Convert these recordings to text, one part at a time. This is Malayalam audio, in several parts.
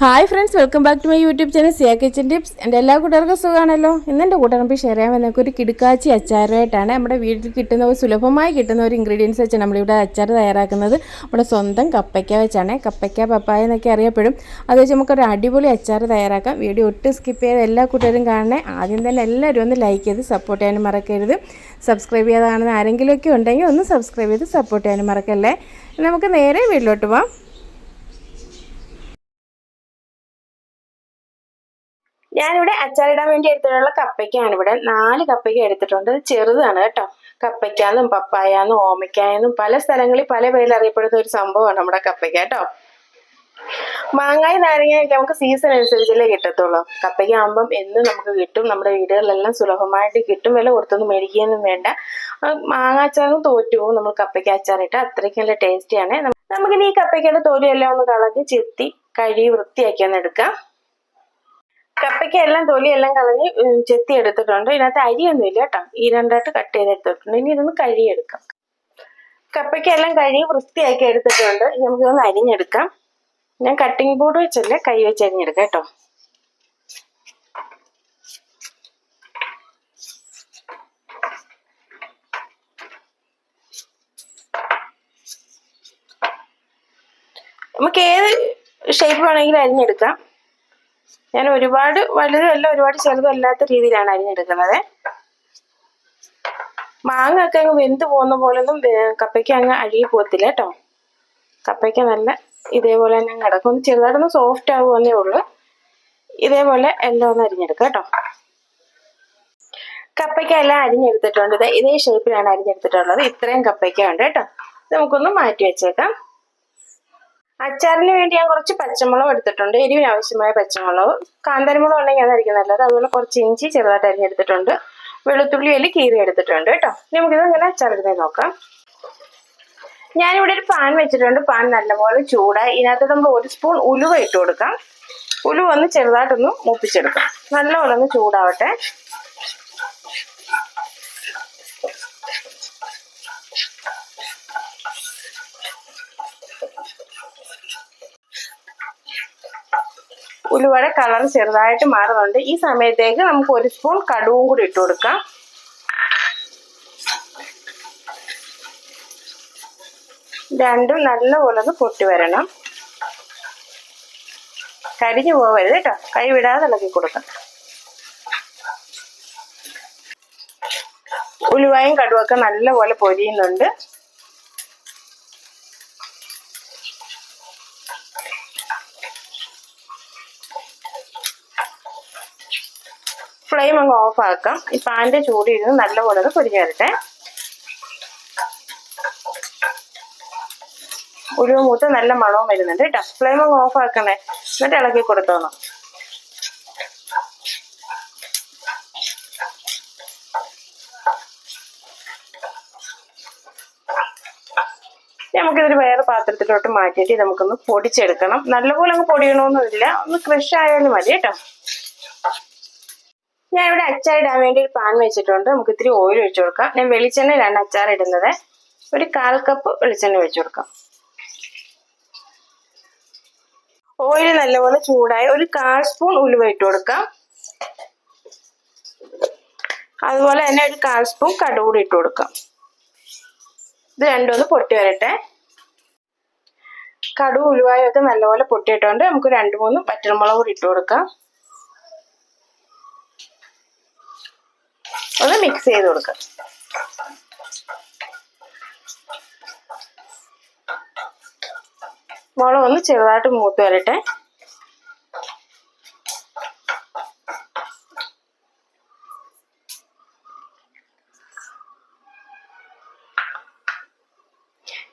Hi friends welcome back to my YouTube channel Siya kitchen tips എന്റെ എല്ലാ കൂട്ടുകാർക്കും സുഖമാണല്ലോ? ഇന്ന് എന്റെ കൂട്ടുകാർക്ക് ഷെയർ ചെയ്യാൻ വന്നേക്ക് ഒരു കിടുക്കാച്ചി അച്ചാറായിട്ടാണ് നമ്മുടെ വീട്ടിൽ കിട്ടുന്ന ഒരു സുലഭമായി കിട്ടുന്ന ഒരു ഇൻഗ്രീഡിയൻസ് വെച്ചാണ് നമ്മളിവിടെ അച്ചാർ തയ്യാറാക്കുന്നത് നമ്മുടെ സ്വന്തം കപ്പയ്ക്ക വെച്ചാണ്. കപ്പയ്ക്ക പപ്പായ എന്നൊക്കെ അറിയപ്പെടും. അത് വെച്ച് നമുക്കൊരു അടിപൊളി അച്ചാർ തയ്യാറാക്കാം. വീഡിയോ ഒട്ടും സ്കിപ്പ് ചെയ്ത് എല്ലാ കൂട്ടുകാരും കാണണേ. ആദ്യം തന്നെ എല്ലാവരും ഒന്ന് ലൈക്ക് ചെയ്ത് സപ്പോർട്ട് ചെയ്യാനും മറക്കരുത്. സബ്സ്ക്രൈബ് ചെയ്ത് കാണുന്ന ആരെങ്കിലുമൊക്കെ ഉണ്ടെങ്കിൽ ഒന്ന് സബ്സ്ക്രൈബ് ചെയ്ത് സപ്പോർട്ട് ചെയ്യാനും മറക്കല്ലേ? നമുക്ക് നേരെ വീട്ടിലോട്ട് പോവാം. ഞാനിവിടെ അച്ചാറിടാൻ വേണ്ടി എടുത്തിട്ടുള്ള കപ്പയ്ക്കാണ് ഇവിടെ നാല് കപ്പയ്ക്ക എടുത്തിട്ടുണ്ട്. ചെറുതാണ് കേട്ടോ. കപ്പയ്ക്കാന്നും പപ്പായാന്നും ഓമയ്ക്കായെന്നും പല സ്ഥലങ്ങളിൽ പല പേരിൽ അറിയപ്പെടുന്ന ഒരു സംഭവമാണ് നമ്മുടെ കപ്പയ്ക്ക കേട്ടോ. മാങ്ങായി നാരങ്ങയൊക്കെ നമുക്ക് സീസൺ അനുസരിച്ചല്ലേ കിട്ടത്തുള്ളൂ. കപ്പയ്ക്ക ആകുമ്പം എന്നും നമുക്ക് കിട്ടും നമ്മുടെ വീടുകളിലെല്ലാം സുലഭമായിട്ട് കിട്ടും. വില കൊടുത്തൊന്നും മേടിക്കുകയൊന്നും വേണ്ട. മാങ്ങ അച്ചാറും തോറ്റു നമ്മൾ കപ്പയ്ക്ക അച്ചാറിട്ട് അത്രയ്ക്ക് നല്ല ടേസ്റ്റിയാണ് നമുക്കിനി ഈ കപ്പയ്ക്കയുടെ തോലിയെല്ലാം ഒന്ന് കളഞ്ഞ് ചെത്തി കഴുകി വൃത്തിയാക്കി ഒന്ന് എടുക്കാം. കപ്പയ്ക്ക് എല്ലാം തൊലിയെല്ലാം കളഞ്ഞ് ചെത്തി എടുത്തിട്ടുണ്ട്. ഇതിനകത്ത് അരിയൊന്നും ഇല്ല കേട്ടോ. ഈ രണ്ടായിട്ട് കട്ട് ചെയ്തെടുത്തിട്ടുണ്ട്. ഇനി ഇതൊന്ന് കഴുകിയെടുക്കാം. കപ്പയ്ക്ക് എല്ലാം കഴുകി വൃത്തിയാക്കി എടുത്തിട്ടുണ്ട്. ഇനി നമുക്കിതൊന്ന് അരിഞ്ഞെടുക്കാം. ഞാൻ കട്ടിംഗ് ബോർഡ് വെച്ചല്ലേ? കൈ വെച്ച് അരിഞ്ഞെടുക്കാം കേട്ടോ. നമുക്ക് ഏത് ഷേപ്പ് വേണമെങ്കിലും അരിഞ്ഞെടുക്കാം. ഞാൻ ഒരുപാട് വലുതല്ല ഒരുപാട് ചെറുതല്ലാത്ത രീതിയിലാണ് അരിഞ്ഞെടുക്കുന്നത്. മാങ്ങ ഒക്കെ അങ്ങ് വെന്ത് പോകുന്ന പോലൊന്നും കപ്പയ്ക്ക് അങ്ങ് അഴുകി പോകത്തില്ല കേട്ടോ. കപ്പയ്ക്ക് നല്ല ഇതേപോലെ തന്നെ കിടക്കും. ഒന്ന് ചെറുതായിട്ടൊന്ന് സോഫ്റ്റ് ആകുമെന്നേ ഉള്ളൂ. ഇതേപോലെ എല്ലാം ഒന്ന് അരിഞ്ഞെടുക്കാം കേട്ടോ. കപ്പയ്ക്ക എല്ലാം അരിഞ്ഞെടുത്തിട്ടുണ്ട് ഇതേ ഷേപ്പിലാണ് അരിഞ്ഞെടുത്തിട്ടുള്ളത്. ഇത്രയും കപ്പയ്ക്ക ഉണ്ട് കേട്ടോ. നമുക്കൊന്ന് മാറ്റി വെച്ചേക്കാം. അച്ചാറിന് വേണ്ടി ഞാൻ കുറച്ച് പച്ചമുളക് എടുത്തിട്ടുണ്ട് എരിവിന് ആവശ്യമായ പച്ചമുളക് ഉണ്ടെങ്കിൽ അതായിരിക്കും നല്ലത്. അതുപോലെ കുറച്ച് ഇഞ്ചി ചെറുതായിട്ട് അരിഞ്ഞെടുത്തിട്ടുണ്ട്. വെളുത്തുള്ളി അതിൽ കീറി എടുത്തിട്ടുണ്ട് കേട്ടോ. നമുക്കിത് ഇങ്ങനെ അച്ചാറിടുന്നത് നോക്കാം. ഞാനിവിടെ ഒരു പാൻ വെച്ചിട്ടുണ്ട്. പാൻ നല്ലപോലെ ചൂടായി. ഇതിനകത്ത് നമ്മൾ ഒരു സ്പൂൺ ഉലുവ ഇട്ട് കൊടുക്കാം. ഉലുവ ഒന്ന് ചെറുതായിട്ടൊന്ന് മൂപ്പിച്ചെടുക്കാം. നല്ലപോലെ ഒന്ന് ചൂടാവട്ടെ. ഉലുവയുടെ കളർ ചെറുതായിട്ട് മാറുന്നുണ്ട്. ഈ സമയത്തേക്ക് നമുക്ക് ഒരു സ്പൂൺ കടുവും കൂടി ഇട്ട് കൊടുക്കാം. രണ്ടും നല്ലപോലെ ഒന്ന് പൊട്ടി വരണം. കരിഞ്ഞു പോകരുത് കേട്ടോ. കൈ വിടാതെ ഇളക്കി കൊടുക്കാം. ഉലുവായും കടുവൊക്കെ നല്ലപോലെ പൊരിയുന്നുണ്ട്. ഫ്ലെയിം അങ്ങ് ഓഫ് ആക്കാം. ഈ പാന്റെ ചൂടിരുന്ന് നല്ലപോലെ ഒന്ന് പൊരിഞ്ഞു വരട്ടെ. ഉരുവ് മൂത്ത് നല്ല മണവും വരുന്നുണ്ട്. കേട്ടോ ഫ്ലെയിം അങ്ങ് ഓഫ് ആക്കണേ. എന്നിട്ട് ഇളക്കി കൊടുത്തോണം. നമുക്കിതൊരു വേറെ പാത്രത്തിലോട്ട് മാറ്റിയിട്ട് നമുക്കൊന്ന് പൊടിച്ചെടുക്കണം. നല്ലപോലെ അങ്ങ് പൊടിയണമെന്നില്ല ഒന്ന് ക്രഷ് ആയാലും മതി കേട്ടോ. ഞാൻ ഇവിടെ അച്ചാർ ഇടാൻ വേണ്ടി ഒരു പാൻ വെച്ചിട്ടുണ്ട്. നമുക്ക് ഇത്തിരി ഓയിൽ ഒഴിച്ചു കൊടുക്കാം. ഞാൻ വെളിച്ചെണ്ണയിലാണ് അച്ചാർ ഇടുന്നത്. ഒരു കാൽ കപ്പ് വെളിച്ചെണ്ണ ഒഴിച്ചു കൊടുക്കാം. ഓയിൽ നല്ലപോലെ ചൂടായി ഒരു കാൽ സ്പൂൺ ഉലുവ ഇട്ട് കൊടുക്കാം. അതുപോലെ തന്നെ ഒരു കാൽ സ്പൂൺ കടുകൂടി ഇട്ട് കൊടുക്കാം. ഇത് രണ്ടും ഒന്ന് പൊട്ടി വരട്ടെ. കടുവ് ഉലുവായൊക്കെ നല്ലപോലെ പൊട്ടിയിട്ടുണ്ട്. നമുക്ക് രണ്ട് മൂന്ന് പച്ചമുളക് കൂടി ഇട്ട് കൊടുക്കാം ഒന്ന് മിക്സ് ചെയ്ത് കൊടുക്കാം. മുളക് ഒന്ന് ചെറുതായിട്ട് മൂത്ത് വരട്ടെ.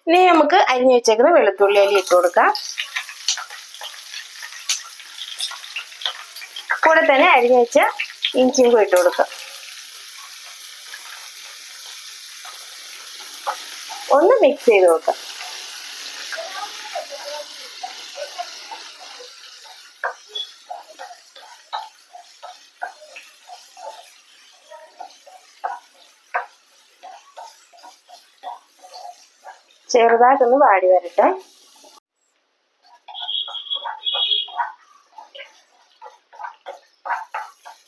ഇനി നമുക്ക് അരിഞ്ഞു വെച്ചേക്കുന്ന വെളുത്തുള്ളി അരി ഇട്ട് കൊടുക്കാം. കൂടെ തന്നെ അരിഞ്ഞു വെച്ച ഇഞ്ചിയും കൂടി ഇട്ട് കൊടുക്കാം. ഒന്ന് മിക്സ് ചെയ്ത് നോക്കാം ചെറുതായിട്ടൊന്ന് വാടി വരട്ടെ.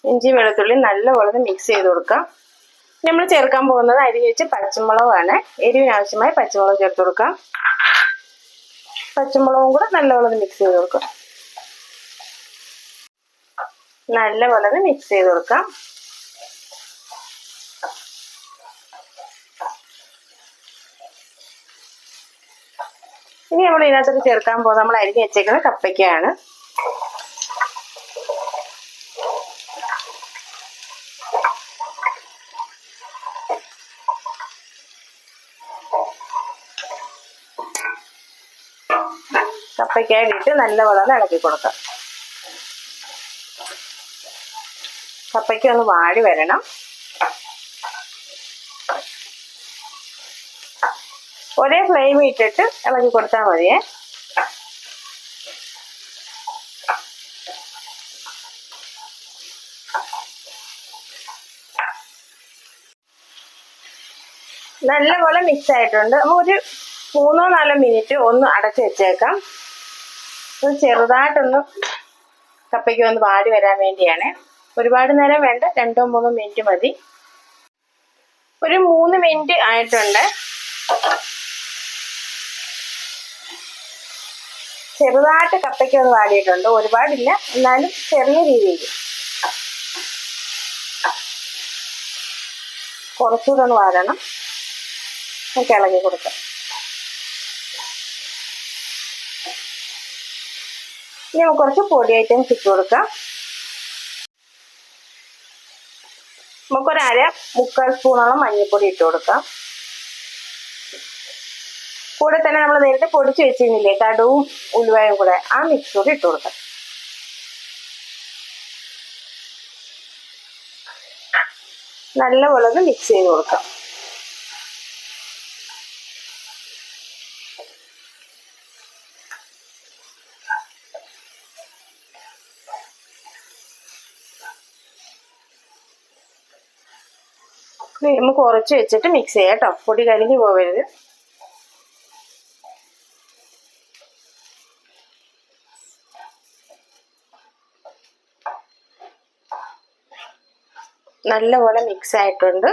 ഇഞ്ചി വെളുത്തുള്ളി നല്ലപോലെ മിക്സ് ചെയ്ത് കൊടുക്കാം. നമ്മൾ ചേർക്കാൻ പോകുന്നത് അരിഞ്ഞ് വെച്ച് പച്ചമുളകാണ്. എരിവിന് ആവശ്യമായ പച്ചമുളക് ചേർത്ത് കൊടുക്കാം. പച്ചമുളകും കൂടെ നല്ലപോലെ മിക്സ് ചെയ്ത് കൊടുക്കാം. നല്ലപോലെ മിക്സ് ചെയ്ത് കൊടുക്കാം. ഇനി നമ്മൾ ഇതിനകത്തോട്ട് ചേർക്കാൻ പോകുന്നത് നമ്മൾ അരിഞ്ഞ് വെച്ചേക്കുന്ന കപ്പയ്ക്കാണ്. കപ്പയ്ക്കായിട്ട് നല്ലപോലെ ഇളക്കി കൊടുക്കാം. കപ്പയ്ക്ക് ഒന്ന് വാടി വരണം. ഒരേ ഫ്ലെയിം ഇട്ടിട്ട് ഇളക്കി കൊടുത്താൽ മതിയേ. നല്ലപോലെ മിക്സ് ആയിട്ടുണ്ട്. ഒരു മൂന്നോ നാലോ മിനിറ്റ് ഒന്ന് അടച്ചു വെച്ചേക്കാം. ഒന്ന് ചെറുതായിട്ടൊന്ന് കപ്പയ്ക്ക് ഒന്ന് വാടി വരാൻ വേണ്ടിയാണ്. ഒരുപാട് നേരം വേണ്ട രണ്ടോ മൂന്നോ മിനിറ്റ് മതി. ഒരു മൂന്ന് മിനിറ്റ് ആയിട്ടുണ്ട്. ചെറുതായിട്ട് കപ്പയ്ക്ക് ഒന്ന് വാടിയിട്ടുണ്ട്. ഒരുപാടില്ല എന്നാലും ചെറിയ രീതിയിൽ. കുറച്ചുകൂടെ ഒന്ന് വാടണം നമുക്ക് ഇളകി കൊടുക്കാം. ഇനി കുറച്ച് പൊടി ഐറ്റംസ് ഇട്ട് കൊടുക്കാം. നമുക്കൊരര മുക്കാൽ സ്പൂണോളം മഞ്ഞൾപ്പൊടി ഇട്ട് കൊടുക്കാം. കൂടെ തന്നെ നമ്മൾ നേരത്തെ പൊടിച്ച് വെച്ചിരുന്നില്ലേ കടുവും ഉലുവയും കൂടെ ആ മിക്സ് കൂടി ഇട്ട് കൊടുക്കാം. നല്ലപോലെ ഒന്ന് മിക്സ് ചെയ്ത് കൊടുക്കാം. ഫ്ലെയിം കുറച്ച് വെച്ചിട്ട് മിക്സ് ചെയ്യാം കേട്ടോ. പൊടി കരിഞ്ഞു പോകരുത് നല്ലപോലെ മിക്സ് ആയിട്ടുണ്ട്.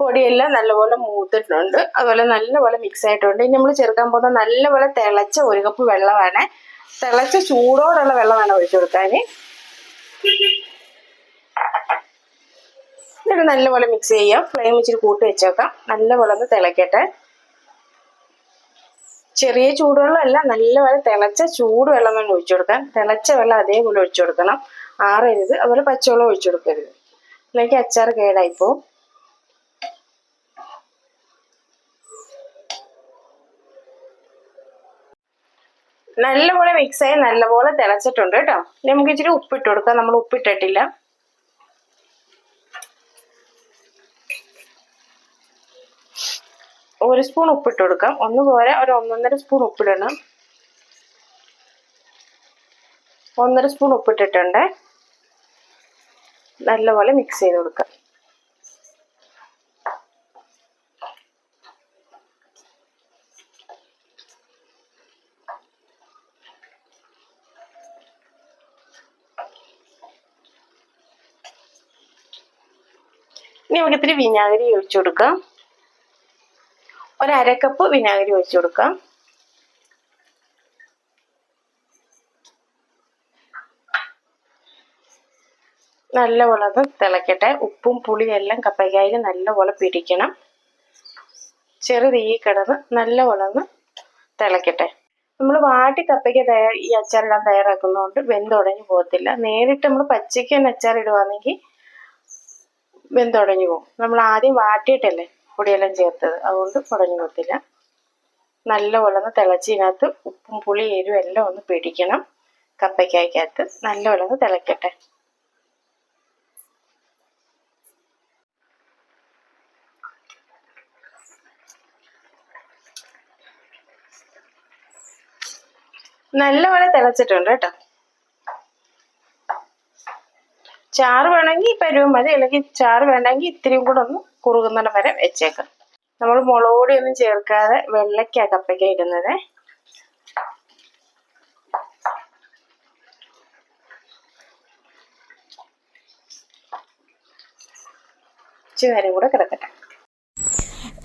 പൊടിയെല്ലാം നല്ലപോലെ മൂത്തിട്ടുണ്ട്. അതുപോലെ നല്ലപോലെ മിക്സ് ആയിട്ടുണ്ട്. ഇനി നമ്മൾ ചേർക്കാൻ പോകുന്ന നല്ലപോലെ തിളച്ച ഒരു കപ്പ് വെള്ളമാണ്. തിളച്ച ചൂടോടുള്ള വെള്ളമാണ് ഒഴിച്ചു കൊടുക്കാൻ എന്നിട്ട് നല്ലപോലെ മിക്സ് ചെയ്യാം. ഫ്ലെയിം ഇച്ചിരി കൂട്ടി വെച്ചേക്കാം. നല്ലപോലെ ഒന്ന് തിളക്കട്ടെ. ചെറിയ ചൂടുവെള്ളമല്ല നല്ലപോലെ തിളച്ച ചൂടുവെള്ളം തന്നെ ഒഴിച്ചു കൊടുക്കാം. തിളച്ച വെള്ളം അതേപോലെ ഒഴിച്ചു കൊടുക്കണം. ആറരുത്. അതുപോലെ പച്ചവെള്ളം ഒഴിച്ചു കൊടുക്കരുത്. അല്ലെങ്കിൽ അച്ചാർ കേടായിപ്പോവും. നല്ലപോലെ മിക്സ് ആയി നല്ലപോലെ തിളച്ചിട്ടുണ്ട് കേട്ടോ. നമുക്ക് ഇച്ചിരി ഉപ്പിട്ട് കൊടുക്കാം. നമ്മൾ ഉപ്പിട്ടിട്ടില്ല. ഒരു സ്പൂൺ ഉപ്പിട്ട് കൊടുക്കാം. ഒന്ന് ഒരു ഒന്നൊന്നര സ്പൂൺ ഉപ്പിടണം. ഒന്നര സ്പൂൺ ഉപ്പിട്ടിട്ടുണ്ട്. നല്ലപോലെ മിക്സ് ചെയ്ത് കൊടുക്കാം. ഇനി നമുക്ക് ഇത്തിരി വിനാഗിരി ഒഴിച്ചു കൊടുക്കാം. ഒരു അരക്കപ്പ് വിനാഗിരി ഒഴിച്ചു കൊടുക്കാം. നല്ലപോലെ അത് തിളക്കട്ടെ. ഉപ്പും പുളിയും എല്ലാം കപ്പയ്ക്കായിൽ നല്ലപോലെ പിടിക്കണം. ചെറു തീ കിടന്ന് നല്ലപോലെ ഒന്ന് തിളക്കട്ടെ. നമ്മൾ വാട്ടി കപ്പയ്ക്ക് തയ്യാർ ഈ അച്ചാറെല്ലാം തയ്യാറാക്കുന്നതുകൊണ്ട് വെന്തുടഞ്ഞു പോകത്തില്ല. നേരിട്ട് നമ്മൾ പച്ചയ്ക്ക് തന്നെ അച്ചാർ ഇടുവാണെങ്കിൽ വെന്തുടഞ്ഞു പോകും. നമ്മൾ ആദ്യം വാട്ടിയിട്ടല്ലേ പൊടിയെല്ലാം ചേർത്തത്. അതുകൊണ്ട് കുടഞ്ഞു പോകത്തില്ല. നല്ലപോലെ ഒന്ന് തിളച്ചതിനകത്ത് ഉപ്പും പുളി എരിവും എല്ലാം ഒന്ന് പിടിക്കണം. കപ്പയ്ക്കായ്ക്കകത്ത് നല്ലപോലെ ഒന്ന് തിളക്കട്ടെ. നല്ലപോലെ തിളച്ചിട്ടുണ്ട് കേട്ടോ. ചാറ് വേണമെങ്കിൽ പരുവും മതി. അല്ലെങ്കിൽ ചാറ് വേണമെങ്കിൽ ഇത്തിരിയും കൂടെ ഒന്ന് കുറുകുന്നിടം വരെ വെച്ചേക്കാം. നമ്മൾ മുളകൊടിയൊന്നും ചേർക്കാതെ വെള്ളയ്ക്ക കപ്പയ്ക്ക ഇടുന്നത്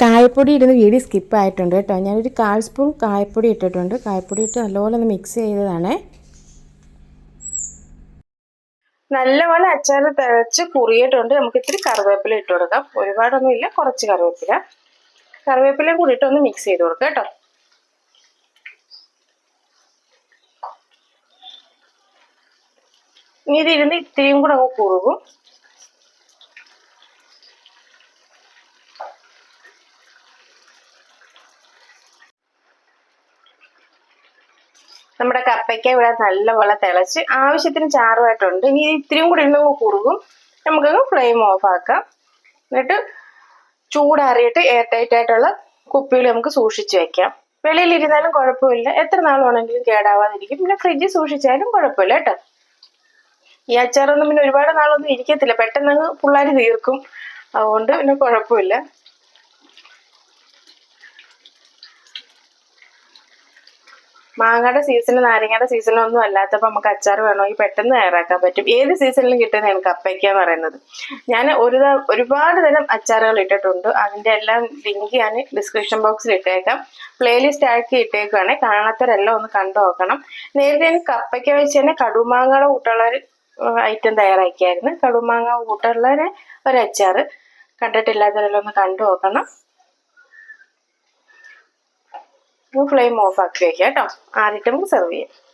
കായപ്പൊടി ഇടുന്ന വീഡിയോ സ്കിപ്പായിട്ടുണ്ട് കേട്ടോ. ഞാനൊരു കാൽ സ്പൂൺ കായപ്പൊടി ഇട്ടിട്ടുണ്ട്. കായപ്പൊടി ഇട്ട് നല്ലപോലെ ഒന്ന് മിക്സ് ചെയ്തതാണേ. നല്ലപോലെ അച്ചാർ തിളച്ച് കുറിയിട്ടുണ്ട്. നമുക്ക് ഇത്തിരി കറിവേപ്പില ഇട്ട് കൊടുക്കാം. ഒരുപാടൊന്നും ഇല്ല കുറച്ച് കറിവേപ്പില. കറിവേപ്പിലയും കൂടി ഇട്ടൊന്ന് മിക്സ് ചെയ്ത് കൊടുക്കാം കേട്ടോ. ഇനി ഇതിരുന്ന് ഇത്തിരിയും കൂടെ അങ്ങ് കുറുകും. നമ്മുടെ കപ്പയ്ക്ക ഇവിടെ നല്ലപോലെ തിളച്ച് ആവശ്യത്തിന് ചാറുമായിട്ടുണ്ട്. ഇനി ഇത്രയും കൂടി ഉണ്ടെങ്കിൽ കുറുകും. നമുക്കങ്ങ് ഫ്ലെയിം ഓഫ് ആക്കാം. എന്നിട്ട് ചൂടാറിയിട്ട് എയർ ടൈറ്റ് ആയിട്ടുള്ള കുപ്പിയിൽ നമുക്ക് സൂക്ഷിച്ച് വെക്കാം. വെളിയിലിരുന്നാലും കുഴപ്പമില്ല. എത്ര നാൾ വേണമെങ്കിലും കേടാവാതിരിക്കും. പിന്നെ ഫ്രിഡ്ജ് സൂക്ഷിച്ചാലും കുഴപ്പമില്ല കേട്ടോ. ഈ അച്ചാറൊന്നും പിന്നെ ഒരുപാട് നാളൊന്നും ഇരിക്കത്തില്ല. പെട്ടെന്ന് അങ്ങ് പിള്ളേർ തീർക്കും. അതുകൊണ്ട് പിന്നെ കുഴപ്പമില്ല. മാങ്ങയുടെ സീസണും നാരങ്ങയുടെ സീസണും ഒന്നും അല്ലാത്തപ്പോൾ നമുക്ക് അച്ചാർ വേണമെങ്കിൽ പെട്ടെന്ന് തയ്യാറാക്കാൻ പറ്റും. ഏത് സീസണിലും കിട്ടുന്നതാണ് കപ്പയ്ക്ക എന്ന് പറയുന്നത്. ഞാൻ ഒരു ഒരുപാട് തരം അച്ചാറുകൾ ഇട്ടിട്ടുണ്ട്. അതിന്റെ എല്ലാം ലിങ്ക് ഞാൻ ഡിസ്ക്രിപ്ഷൻ ബോക്സിൽ ഇട്ടേക്കാം. പ്ലേലിസ്റ്റ് ആക്കി ഇട്ടേക്കുവാണെങ്കിൽ കാണാത്തവരെല്ലാം ഒന്ന് കണ്ടു നോക്കണം. നേരത്തെ ഞാൻ കപ്പയ്ക്ക വെച്ച് തന്നെ കടുമാങ്ങയുടെ കൂട്ടുള്ള ഒരു ഐറ്റം തയ്യാറാക്കിയായിരുന്നു. കടുമാങ്ങ കൂട്ടുള്ള ഒരു അച്ചാർ കണ്ടിട്ടില്ലാത്തവരെല്ലാം ഒന്ന് കണ്ടു നോക്കണം. ഫ്ലെയിം ഓഫ് ആക്കി വെക്കാം കേട്ടോ ആദ്യത്തെ സെർവ് ചെയ്യാം.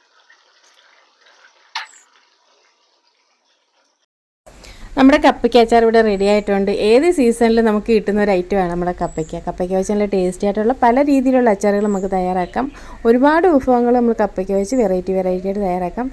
നമ്മുടെ കപ്പയ്ക്ക അച്ചാർ ഇവിടെ റെഡി ആയിട്ടുണ്ട്. ഏത് സീസണിൽ നമുക്ക് കിട്ടുന്ന ഒരു ഐറ്റം ആണ് നമ്മുടെ കപ്പയ്ക്ക. കപ്പയ്ക്ക വെച്ച് നല്ല ടേസ്റ്റി ആയിട്ടുള്ള പല രീതിയിലുള്ള അച്ചാറുകൾ നമുക്ക് തയ്യാറാക്കാം. ഒരുപാട് വിഭവങ്ങൾ നമ്മൾ കപ്പയ്ക്ക വെച്ച് വെറൈറ്റി വെറൈറ്റി ആയിട്ട് തയ്യാറാക്കാം.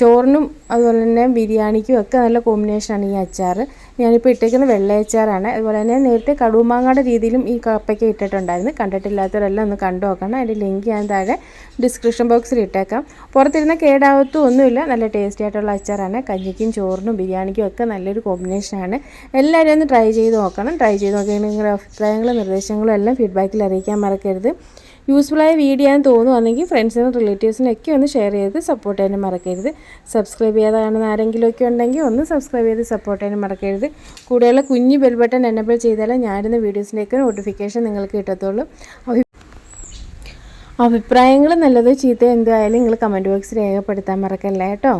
ചോറിനും അതുപോലെ തന്നെ ബിരിയാണിക്കും ഒക്കെ നല്ല കോമ്പിനേഷനാണ് ഈ അച്ചാർ ഞാനിപ്പോൾ ഇട്ടേക്കുന്ന വെള്ളയച്ചാറാണ് അതുപോലെ തന്നെ നേരത്തെ കടുമാങ്ങയുടെ രീതിയിലും ഈ കപ്പയ്ക്ക ഇട്ടിട്ടുണ്ടായിരുന്നു. കണ്ടിട്ടില്ലാത്തവരെല്ലാം ഒന്ന് കണ്ടു നോക്കണം. അതിന്റെ ലിങ്ക് ഞാൻ താഴെ ഡിസ്ക്രിപ്ഷൻ ബോക്സിൽ ഇട്ടേക്കാം. പുറത്തിരുന്ന കേടാവത്തും ഒന്നുമില്ല. നല്ല ടേസ്റ്റി ആയിട്ടുള്ള അച്ചാറാണ്. കഞ്ഞിക്കും ചോറിനും ബിരിയാണിക്കും ഒക്കെ നല്ലൊരു കോമ്പിനേഷനാണ് എല്ലാവരും ഒന്ന് ട്രൈ ചെയ്ത് നോക്കണം. ട്രൈ ചെയ്ത് നോക്കിയാൽ നിങ്ങളുടെ അഭിപ്രായങ്ങളും നിർദ്ദേശങ്ങളും എല്ലാം ഫീഡ്ബാക്കിൽ അറിയിക്കാൻ മറക്കരുത്. യൂസ്ഫുള്ളായ വീഡിയോ ആണെന്ന് തോന്നുവാണെങ്കിൽ ഫ്രണ്ട്സിനും റിലേറ്റീവ്സിനും ഒക്കെ ഒന്ന് ഷെയർ ചെയ്ത് സപ്പോർട്ട് ചെയ്യാനും മറക്കരുത്. സബ്സ്ക്രൈബ് ചെയ്യാതെ കാണുന്ന ആരെങ്കിലുമൊക്കെ ഉണ്ടെങ്കിൽ ഒന്ന് സബ്സ്ക്രൈബ് ചെയ്ത് സപ്പോർട്ട് ചെയ്യാനും മറക്കരുത്. കൂടെയുള്ള കുഞ്ഞ് ബെൽ ബട്ടൺ എനബിൾ ചെയ്താലേ ഞാനിരുന്ന വീഡിയോസിന്റെയൊക്കെ നോട്ടിഫിക്കേഷൻ നിങ്ങൾക്ക് കിട്ടത്തുള്ളൂ. അഭിപ്രായങ്ങൾ നല്ലത് ചീത്ത എന്തായാലും നിങ്ങൾ കമന്റ് ബോക്സിൽ രേഖപ്പെടുത്താൻ മറക്കല്ലേ കേട്ടോ?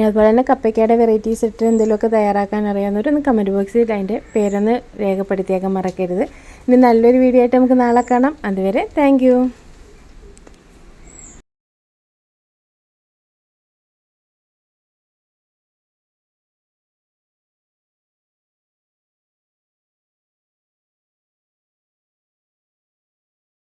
അതുപോലെ തന്നെ കപ്പയ്ക്കയുടെ വെറൈറ്റീസ് ഇട്ട് എന്തെങ്കിലുമൊക്കെ തയ്യാറാക്കാൻ അറിയാവുന്നവരൊന്ന് കമന്റ് ബോക്സിൽ അതിന്റെ പേരൊന്ന് രേഖപ്പെടുത്തിയേക്കാൻ മറക്കരുത്. ഇനി നല്ലൊരു വീഡിയോ ആയിട്ട് നമുക്ക് നാളെ കാണാം. അതുവരെ താങ്ക്